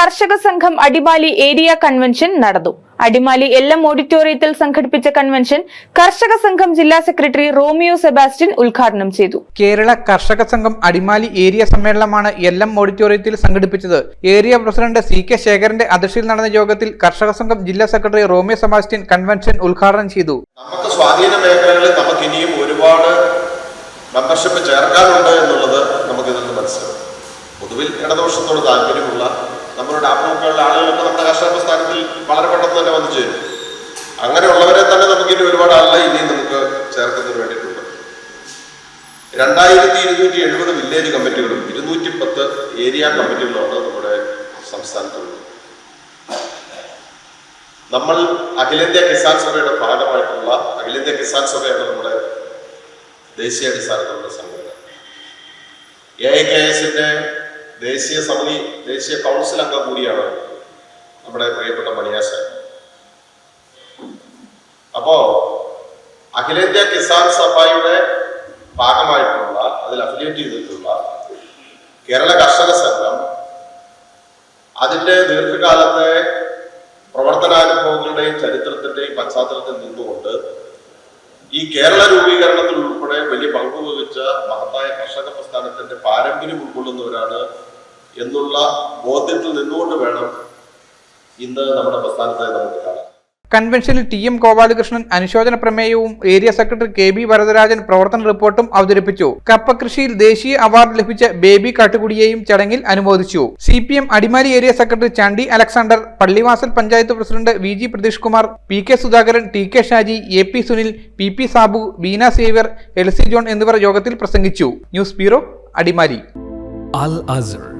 കർഷക സംഘം Adimali area convention നടന്നു. അടിമാലി എൽ എം ഓഡിറ്റോറിയത്തിൽ സംഘടിപ്പിച്ച കൺവെൻഷൻ കർഷക സംഘം ജില്ലാ സെക്രട്ടറി റോമിയോ സെബാസ്റ്റ്യൻ ഉദ്ഘാടനം ചെയ്തു. കേരള കർഷക സംഘം അടിമാലി ഏരിയ സമ്മേളനമാണ് എൽ എം ഓഡിറ്റോറിയത്തിൽ സംഘടിപ്പിച്ചത്. ഏരിയ പ്രസിഡന്റ് സി കെ ശേഖരന്റെ അധ്യക്ഷതയിൽ നടന്ന യോഗത്തിൽ കർഷക സംഘം ജില്ലാ സെക്രട്ടറി റോമിയോ സെബാസ്റ്റ്യൻ കൺവെൻഷൻ ഉദ്ഘാടനം ചെയ്തു. നമുക്ക് സ്വാധീന മേഖലകളിൽ നമുക്ക് ഇനിയും ഒരുപാട് മെമ്പർഷിപ്പ് ചേർക്കാനുണ്ട് എന്നുള്ളത് നമുക്ക് ഇതിൽ നിന്ന് മനസ്സിലാവും പൊതുവിൽ ഇടതുപക്ഷത്തോട് താല്പര്യമുള്ള നമ്മുടെ ആത്മഹത്യയുള്ള ആളുകളൊക്കെ നമ്മുടെ കർഷക സ്ഥാനത്തിൽ വളരെ പെട്ടെന്ന് തന്നെ വന്നു ചേരും. അങ്ങനെയുള്ളവരെ തന്നെ നമുക്ക് ഇനി ഒരുപാട് അല്ല ഇനിയും നമുക്ക് ചേർക്കുന്നതിന് വേണ്ടിയിട്ടുണ്ട്. രണ്ടായിരത്തി ഇരുന്നൂറ്റി എഴുപത് വില്ലേജ് കമ്മിറ്റികളും ഇരുന്നൂറ്റി പത്ത് ഏരിയ കമ്മിറ്റികളുമാണ് നമ്മുടെ സംസ്ഥാനത്തുള്ളത്. നമ്മൾ അഖിലേന്ത്യാ കിസാൻ സഭയുടെ ഭാഗമായിട്ടുള്ള അഖിലേന്ത്യാ കിസാൻ സഭയാണ് നമ്മുടെ ദേശീയ അടിസ്ഥാനത്തിലുള്ള സംഘടന. എ ഐ കെ എസിന്റെ ദേശീയ സമിതി ദേശീയ കൗൺസിൽ അംഗം കൂടിയാണ് നമ്മുടെ പ്രിയപ്പെട്ട മണിയാശൻ അപ്പോ അഖിലേന്ത്യാ കിസാൻ സഭയുടെ ഭാഗമായിട്ടുള്ള അതിൽ അഫിലിയേറ്റ് ചെയ്തിട്ടുള്ള കേരള കർഷക സംഘം അതിന്റെ ദീർഘകാലത്തെ പ്രവർത്തനാനുഭവങ്ങളുടെയും ചരിത്രത്തിന്റെയും പശ്ചാത്തലത്തിൽ നിന്നുകൊണ്ട് ഈ കേരള രൂപീകരണത്തിൽ ഉൾപ്പെടെ വലിയ പങ്ക് വഹിച്ച മഹത്തായ കർഷക പ്രസ്ഥാനത്തിന്റെ പാരമ്പര്യം ഉൾക്കൊള്ളുന്നവരാണ് എന്നുള്ള ബോധ്യത്തിൽ നിന്നുകൊണ്ട് വേണം ഇന്ന് നമ്മുടെ പ്രസ്ഥാനത്തെ നമുക്ക് കാണാൻ. കൺവെൻഷനിൽ ടി എം ഗോപാലകൃഷ്ണൻ അനുശോചന പ്രമേയവും area secretary K B Varadarajan പ്രവർത്തന റിപ്പോർട്ടും അവതരിപ്പിച്ചു. കപ്പകൃഷിയിൽ ദേശീയ അവാർഡ് ലഭിച്ച ബേബി കാട്ടുകുടിയെയും ചടങ്ങിൽ അനുമോദിച്ചു. C P M Adimali area secretary Chandy Alexander Pallivasal panchayat president V G Pratheesh Kumar P K Sudhakaran T K Shaji A P Sunil P P Sabu Beena Xavier L C John എന്നിവർ യോഗത്തിൽ പ്രസംഗിച്ചു. News bureau Adimali. Azhar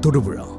தொடுவிழா.